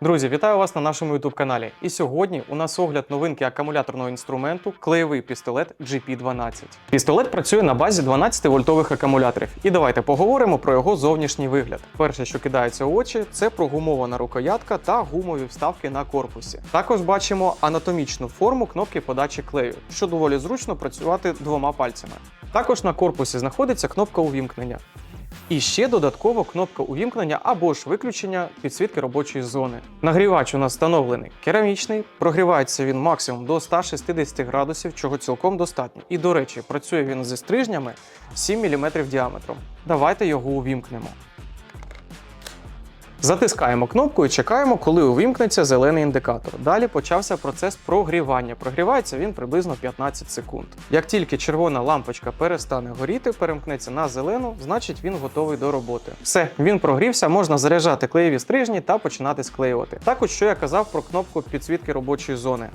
Друзі, вітаю вас на нашому youtube каналі. І сьогодні у нас огляд новинки акумуляторного інструменту клеєвий пістолет GP12. Пістолет працює на базі 12 вольтових акумуляторів. І давайте поговоримо про його зовнішній вигляд. Перше, що кидається в очі, це прогумована рукоятка та гумові вставки на корпусі. Також бачимо анатомічну форму кнопки подачі клею, що доволі зручно працювати двома пальцями. Також на корпусі знаходиться кнопка увімкнення. І ще додатково кнопка увімкнення або ж виключення підсвітки робочої зони. Нагрівач у нас встановлений керамічний, прогрівається він максимум до 160 градусів, чого цілком достатньо. І до речі, працює він зі стрижнями 7 мм діаметром. Давайте його увімкнемо. Затискаємо кнопку і чекаємо, коли увімкнеться зелений індикатор. Далі почався процес прогрівання. Прогрівається він приблизно 15 секунд. Як тільки червона лампочка перестане горіти, перемкнеться на зелену, значить він готовий до роботи. Все, він прогрівся, можна заряджати клеєві стрижні та починати склеювати. Також що я казав про кнопку підсвітки робочої зони.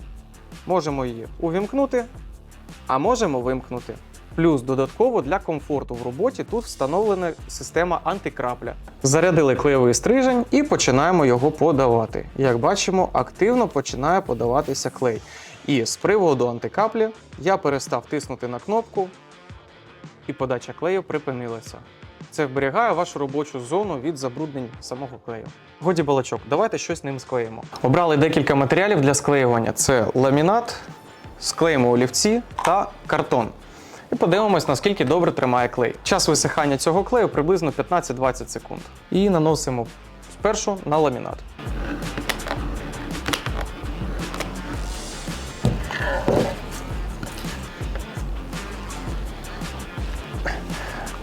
Можемо її увімкнути, а можемо вимкнути. Плюс додатково для комфорту в роботі тут встановлена система антикрапля. Зарядили клеєвий стрижень і починаємо його подавати. Як бачимо, активно починає подаватися клей. І з приводу антикаплі я перестав тиснути на кнопку, і подача клею припинилася. Це вберігає вашу робочу зону від забруднень самого клею. Годі балачок, давайте щось ним склеїмо. Обрали декілька матеріалів для склеювання: це ламінат, склеїмо олівці та картон. І подивимось, наскільки добре тримає клей. Час висихання цього клею приблизно 15-20 секунд. І наносимо спершу на ламінат.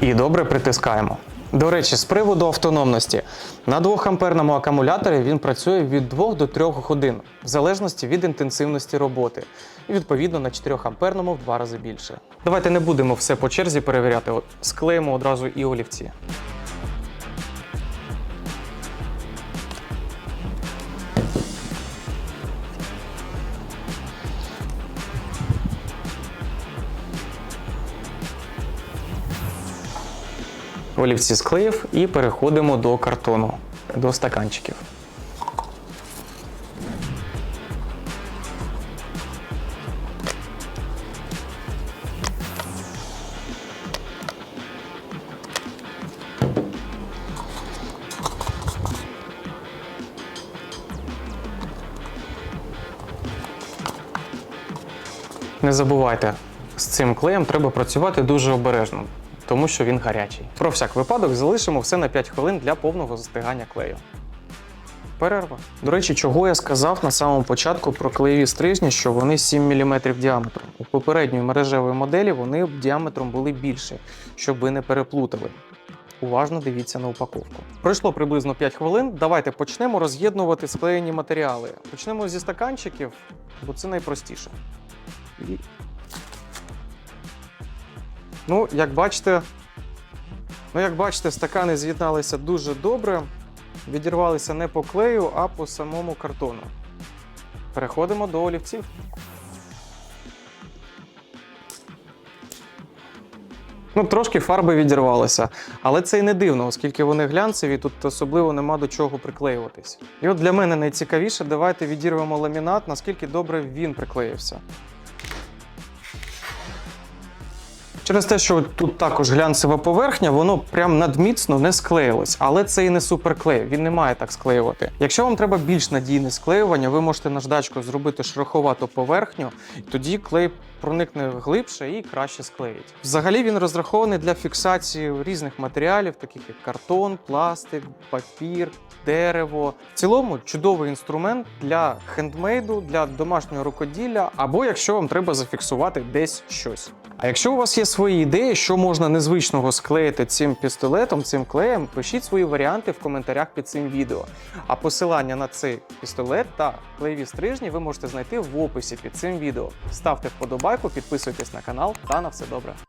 І добре притискаємо. До речі, з приводу автономності, на 2 амперному акумуляторі він працює від 2 до 3 годин, в залежності від інтенсивності роботи. І відповідно на 4 амперному в два рази більше. Давайте не будемо все по черзі перевіряти. От склеїмо одразу і олівці. Олівці склеїв і переходимо до картону, до стаканчиків. Не забувайте, з цим клеєм треба працювати дуже обережно, тому що він гарячий. Про всяк випадок залишимо все на 5 хвилин для повного застигання клею. Перерва. До речі, чого я сказав на самому початку про клеєві стрижні, що вони 7 мм діаметром. У попередньої мережевої моделі вони діаметром були більше, щоб ви не переплутали. Уважно дивіться на упаковку. Пройшло приблизно 5 хвилин. Давайте почнемо роз'єднувати склеєні матеріали. Почнемо зі стаканчиків, бо це найпростіше. І... Ну, як бачите, ну, як бачите, стакани з'єдналися дуже добре. Відірвалися не по клею, а по самому картону. Переходимо до олівців. Ну, трошки фарби відірвалися, але це й не дивно, оскільки вони глянцеві, тут особливо нема до чого приклеюватись. І от для мене найцікавіше, давайте відірвемо ламінат, наскільки добре він приклеївся. Через те, що тут також глянцева поверхня, воно прям надміцно не склеїлось. Але це і не суперклей, він не має так склеювати. Якщо вам треба більш надійне склеювання, ви можете наждачкою зробити шероховату поверхню, і тоді клей проникне глибше і краще склеїть. Взагалі він розрахований для фіксації різних матеріалів, таких як картон, пластик, папір, дерево. В цілому чудовий інструмент для хендмейду, для домашнього рукоділля, або якщо вам треба зафіксувати десь щось. А якщо у вас є свої ідеї, що можна незвичного склеїти цим пістолетом, цим клеєм, пишіть свої варіанти в коментарях під цим відео. А посилання на цей пістолет та клеєві стрижні ви можете знайти в описі під цим відео. Ставте вподобайку, підписуйтесь на канал та на все добре.